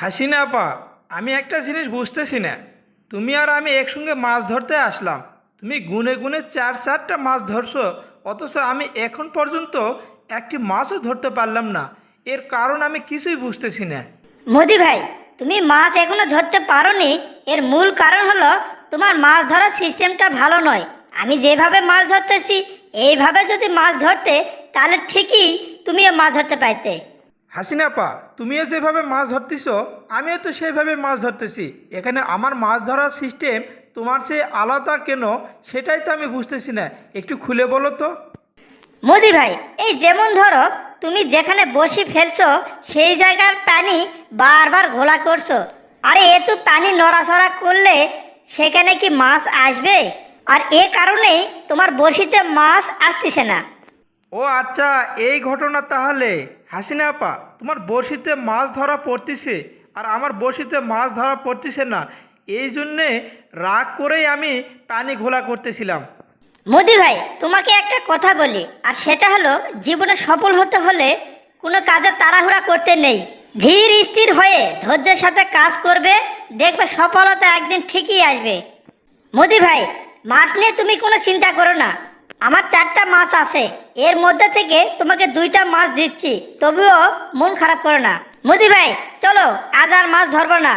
হাসিনা আপা, আমি একটা জিনিস বুঝতেছি না। তুমি আর আমি একসঙ্গে মাছ ধরতে আসলাম। তুমি গুনে গুনে চার চারটা মাছ ধরছো, অথচ আমি এখন পর্যন্ত একটি মাছও ধরতে পারলাম না। এর কারণ আমি কিছুই বুঝতেছি না। মোদি ভাই, তুমি মাছ এখনও ধরতে পারোনি। এর মূল কারণ হলো তোমার মাছ ধরার সিস্টেমটা ভালো নয়। আমি যেভাবে মাছ ধরতেছি, এইভাবে যদি মাছ ধরতে, তাহলে ঠিকই তুমিও মাছ ধরতে পাইতে হাসিনা আপা, তুমিও যেভাবে মাছ ধরতেছ, আমিও তো সেইভাবে মাছ ধরতেছি। এখানে আমার মাছ ধরার সিস্টেম তোমার চেয়ে আলাদা কেন সেটাই তো আমি বুঝতেছি না। একটু খুলে বলো তো। মোদি ভাই, এই যেমন ধরো, তুমি যেখানে বসি ফেলছো, সেই জায়গার পানি বারবার ঘোলা করছ। আরে, এ তো পানি নড়াচড়া করলে সেখানে কি মাছ আসবে? আর এ কারণেই তোমার বড়শিতে মাছ আসতেছে না। ও আচ্ছা এই ঘটনা তাহলে। হাসিনা আপা, তোমার বড়শিতে মাছ ধরা পড়তেছে, আর আমার বড়শিতে মাছ ধরা পড়তেছে না। এই জন্যে রাগ করেই আমি পানি ঘোলা করতেছিলাম। মোদি ভাই, তোমাকে একটা কথা বলি, আর সেটা হলো, জীবনে সফল হতে হলে কোনো কাজে তাড়াহুড়া করতে নেই। ধীর স্থির হয়ে ধৈর্যের সাথে কাজ করবে, দেখবে সফলতা একদিন ঠিকই আসবে। মোদি ভাই, মাছ নিয়ে তুমি কোনো চিন্তা করো না। আমার চারটা মাছ আছে। এর মধ্যে থেকে তোমাকে দুইটা মাছ দিচ্ছি। তবুও মন খারাপ করো না। মোদি ভাই, চলো, আজ আর মাছ ধরবো না।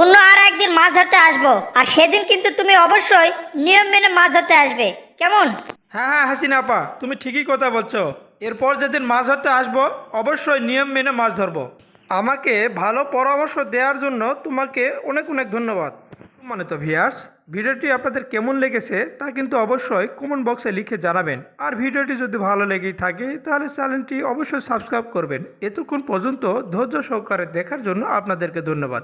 অন্য আর একদিন মাছ ধরতে আসব। আর সেদিন কিন্তু তুমি অবশ্যই নিয়ম মেনে মাছ ধরতে আসবে। কেমন? হ্যাঁ হ্যাঁ হাসিনা আপা, তুমি ঠিকই কথা বলছো। এরপর যেদিন মাছ ধরতে আসব, অবশ্যই নিয়ম মেনে মাছ ধরবো। আমাকে ভালো পরামর্শ দেওয়ার জন্য তোমাকে অনেক অনেক ধন্যবাদ। মানে তো ভিয়ার্স ভিডিওটি আপনাদের কেমন লেগেছে তা কিন্তু অবশ্যই কমেন্ট বক্সে লিখে জানাবেন। আর ভিডিওটি যদি ভালো লেগেই থাকে, তাহলে চ্যানেলটি অবশ্যই সাবস্ক্রাইব করবেন। এতক্ষণ পর্যন্ত ধৈর্য সহকারে দেখার জন্য আপনাদেরকে ধন্যবাদ।